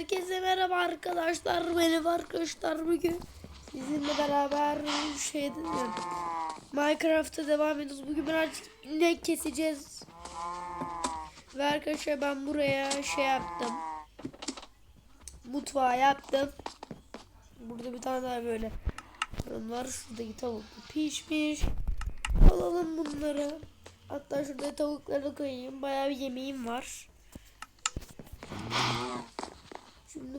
Herkese merhaba arkadaşlar. Benim arkadaşlar bugün sizinle beraber şey Minecraft'a devam ediyoruz. Bugün birazcık inek keseceğiz. Ve arkadaşlar ben buraya şey yaptım. Mutfağı yaptım. Burada bir tane daha böyle var. Şuradaki tavuk pişmiş. Alalım bunları. Hatta şurada tavukları koyayım. Bayağı bir yemeğim var. Şimdi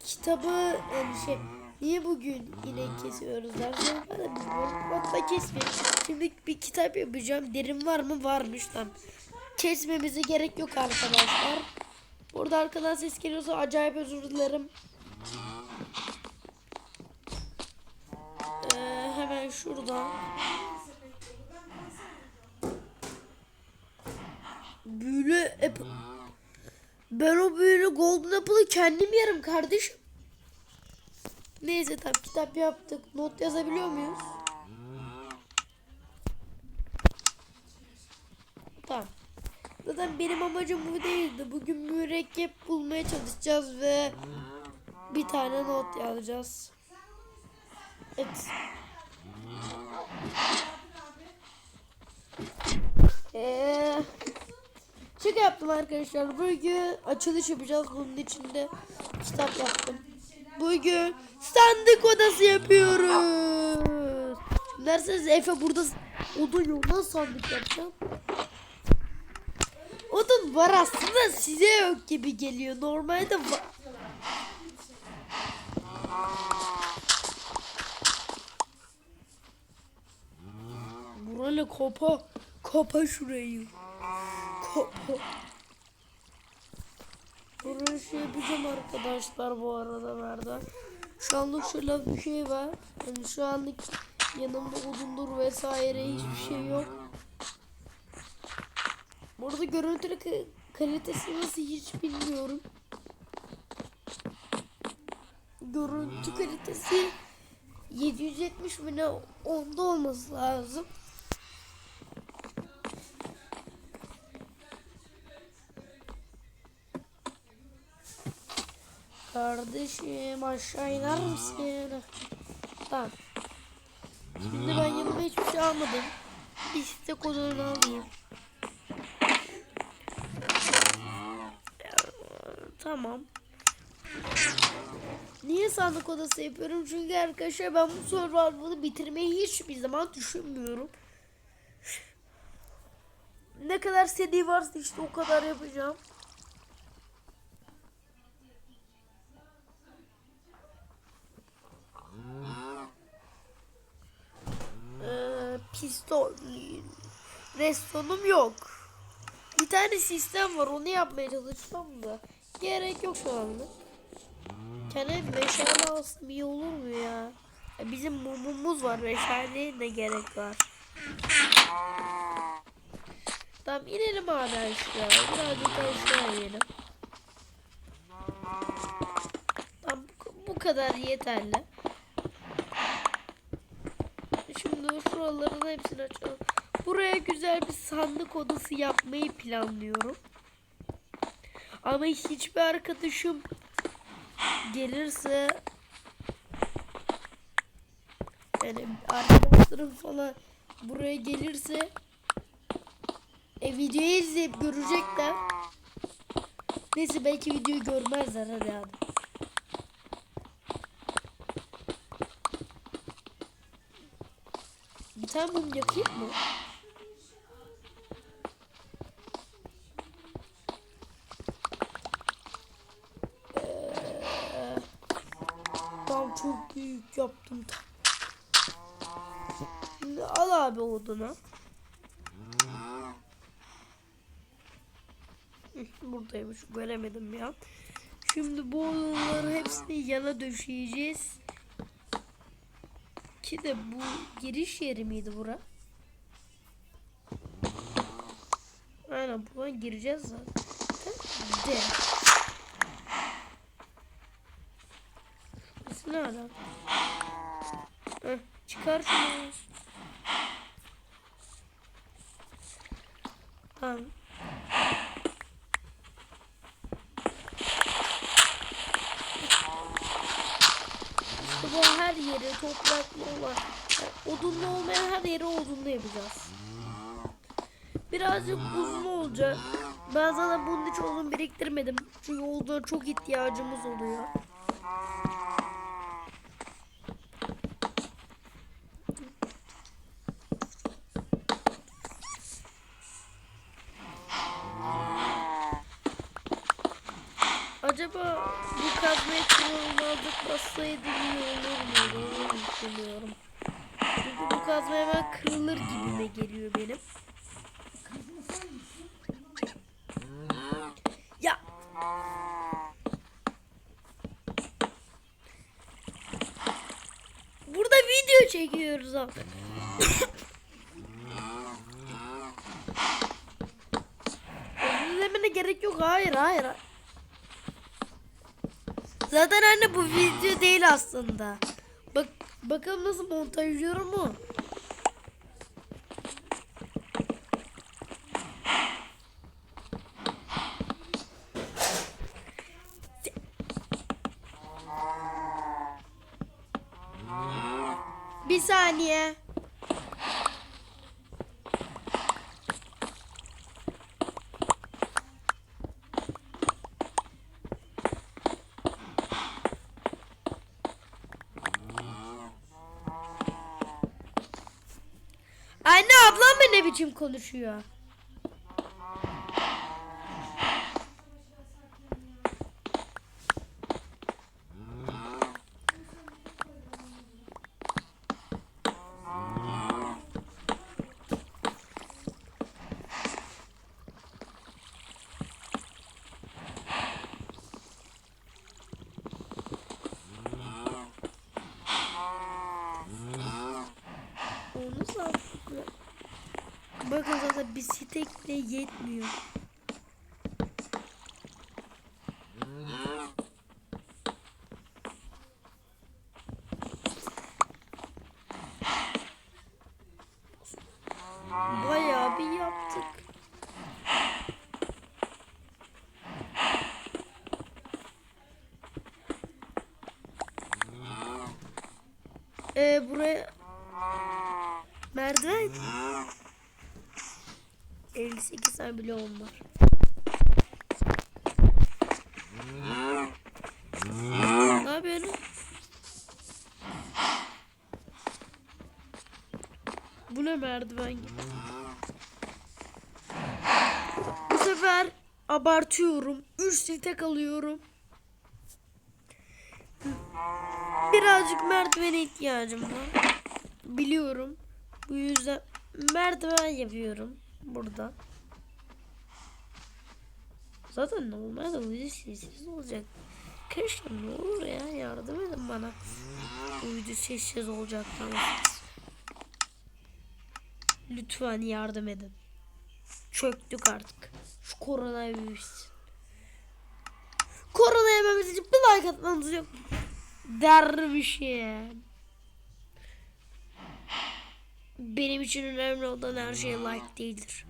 kitabı yani şey niye bugün inek kesiyoruz dersen bunu hatta kesmeyelim. Şimdi bir kitap yapacağım. Derin var mı? Varmış tam. Kesmemize gerek yok arkadaşlar. Burada arkadan ses geliyorsa acayip özür dilerim. Ee, hemen şurada. Büyülü apple. Ben o büyülü golden apple'ı kendim yerim kardeşim. Neyse tam kitap yaptık. Not yazabiliyor muyuz? Tamam. Zaten benim amacım bu değildi. Bugün mürekkep bulmaya çalışacağız ve bir tane not yazacağız. Evet. Eee Şaka yaptım arkadaşlar. Bugün açılış yapacağız. Bunun içinde kitap yaptım. Bugün sandık odası yapıyoruz. Şimdi Efe burada odun yok. Nasıl sandık yapacağım? Odun var aslında size yok gibi geliyor. Normalde var. Burayla kapa. Kapa şurayı. Buraya şey yapacağım arkadaşlar bu arada nerede? Şu anlık şöyle bir şey var. Yani şu anlık yanımda odundur vesaire hiçbir şey yok. Burada görüntü ka- kalitesi nasıl hiç bilmiyorum. Görüntü kalitesi 770 mi ne onda olması lazım. Kardeşim aşağı iner misin? Tamam. Şimdi ben yanıma hiçbir şey almadım. Bir site kodunu alayım. Tamam. Niye sandık odası yapıyorum? Çünkü arkadaşlar ben bu survival'ı bitirmeyi hiçbir zaman düşünmüyorum. Ne kadar seri varsa işte o kadar yapacağım. Pistol. Restonum yok. Bir tane sistem var onu yapmaya çalışacağım da. Gerek yok şu anda. Kendime meşale alsam iyi olur mu ya? Bizim mumumuz var. Meşaleye ne gerek var? Tamam inelim abi aşağı. Birazcık aşağı inelim. Tamam bu kadar yeterli. Şimdi şuraların hepsini açalım. Buraya güzel bir sandık odası yapmayı planlıyorum. Ama hiçbir arkadaşım gelirse yani arkadaşlarım falan buraya gelirse e, videoyu izleyip görecekler. Neyse belki videoyu görmezler hadi hadi. Tane mum yakayım mı? Ee, Tam çok büyük yaptım tam. Şimdi al abi odunu. Buradaymış göremedim ya. Şimdi bu odunları hepsini yana döşeyeceğiz. Ki de bu giriş yeri miydi bura? Aynen buradan gireceğiz zaten. De. Şurası ne ala? Çıkar şunu. Tamam. her yeri topraklı olan, yani odunlu olmayan her yeri odunlu yapacağız. Birazcık uzun olacak. Ben zaten bunun için odun biriktirmedim. Çünkü oduna çok ihtiyacımız oluyor. Kullanmadık bassaydı iyi olur mu? Düşünüyorum. Çünkü bu kazma hemen kırılır gibime geliyor benim. Ya. Burada video çekiyoruz abi. Özür gerek yok. Hayır, hayır. Zaten anne bu video değil aslında. Bak bakalım nasıl montajlıyorum mu? Bir saniye. Anne ablam da ne biçim konuşuyor? Onu sağlıklı. Zaten bisikletle yetmiyor. Bayağı bir yaptık. Ee, buraya merdiven 58 tane bloğum var. Ne yapıyorsun? Bu ne merdiven. Bu sefer abartıyorum. 3 site kalıyorum. Birazcık merdivene ihtiyacım var. Biliyorum. Bu yüzden merdiven yapıyorum burada. Zaten normalde bu video sessiz olacak. Keşke ne olur ya yardım edin bana. Video sessiz olacak tamam. Lütfen yardım edin. Çöktük artık. Şu koronavirüs. Korona yememiz için bir like atmanız yok. Dervişim. Benim için önemli olan her şey like değildir.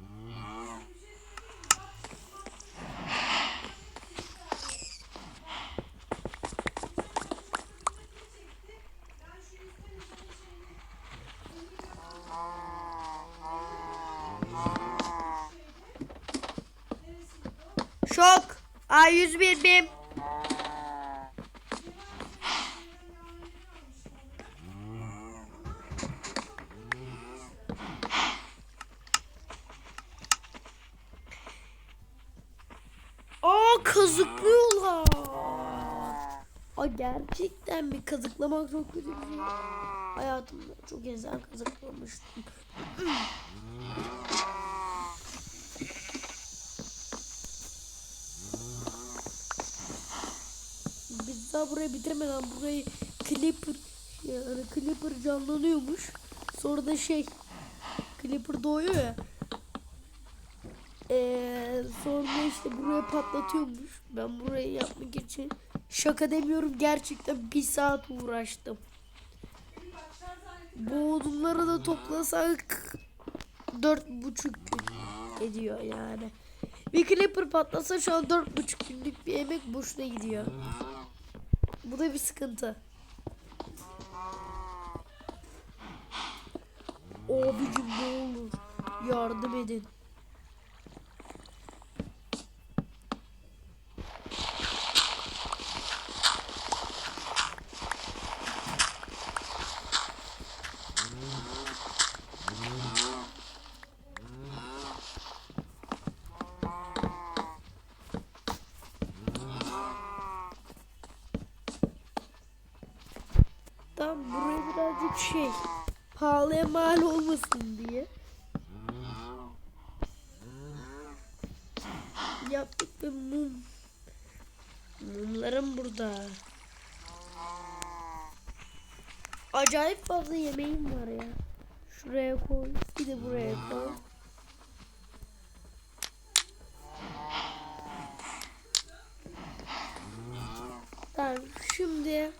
Şok. A101 bim. Aa kazıklıyorlar. Aa gerçekten bir kazıklamak çok kötü bir şey. Hayatımda çok insan kazıklamıştım. Biz daha burayı bitirmeden burayı Clipper yani Clipper canlanıyormuş. Sonra da şey Clipper doğuyor ya. Ee, sonra işte buraya patlatıyormuş. Ben burayı yapmak için şaka demiyorum gerçekten bir saat uğraştım. Bu odunları da toplasak dört buçuk gün ediyor yani. Bir Clipper patlasa şu an dört buçuk günlük bir emek boşuna gidiyor. Bu da bir sıkıntı. Abicim ne olur yardım edin. Tam buraya birazcık şey pahalıya mal olmasın diye. Yaptık ve mum. Mumlarım burada. Acayip fazla yemeğim var ya. Şuraya koy bir de buraya koy. Tamam şimdi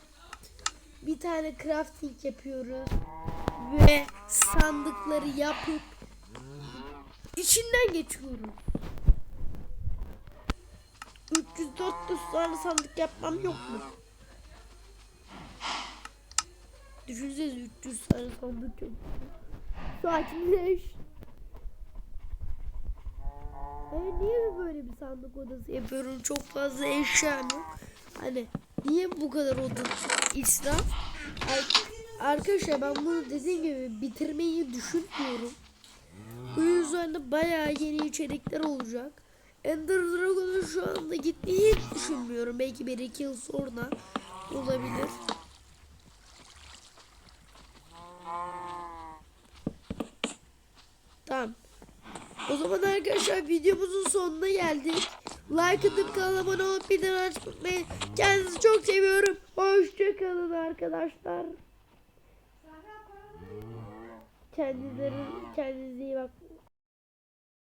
bir tane crafting yapıyoruz ve sandıkları yapıp içinden geçiyoruz. 300-400 tane sandık yapmam yok mu? Düşünsenize 300 tane sandık yapıyorum. Sakinleş. Ben niye böyle bir sandık odası yapıyorum? Çok fazla eşyam yok. Hani niye bu kadar odun israf? Ar- Arkadaşlar ben bunu dediğim gibi bitirmeyi düşünmüyorum. Bu yüzden de bayağı yeni içerikler olacak. Ender Dragon'a şu anda gitmeyi hiç düşünmüyorum. Belki bir iki yıl sonra olabilir. Tamam. O zaman arkadaşlar videomuzun sonuna geldik. Like atıp kanala abone olup bildirim açmayı. Kendinizi çok seviyorum. Hoşçakalın arkadaşlar. Kendileri kendinize.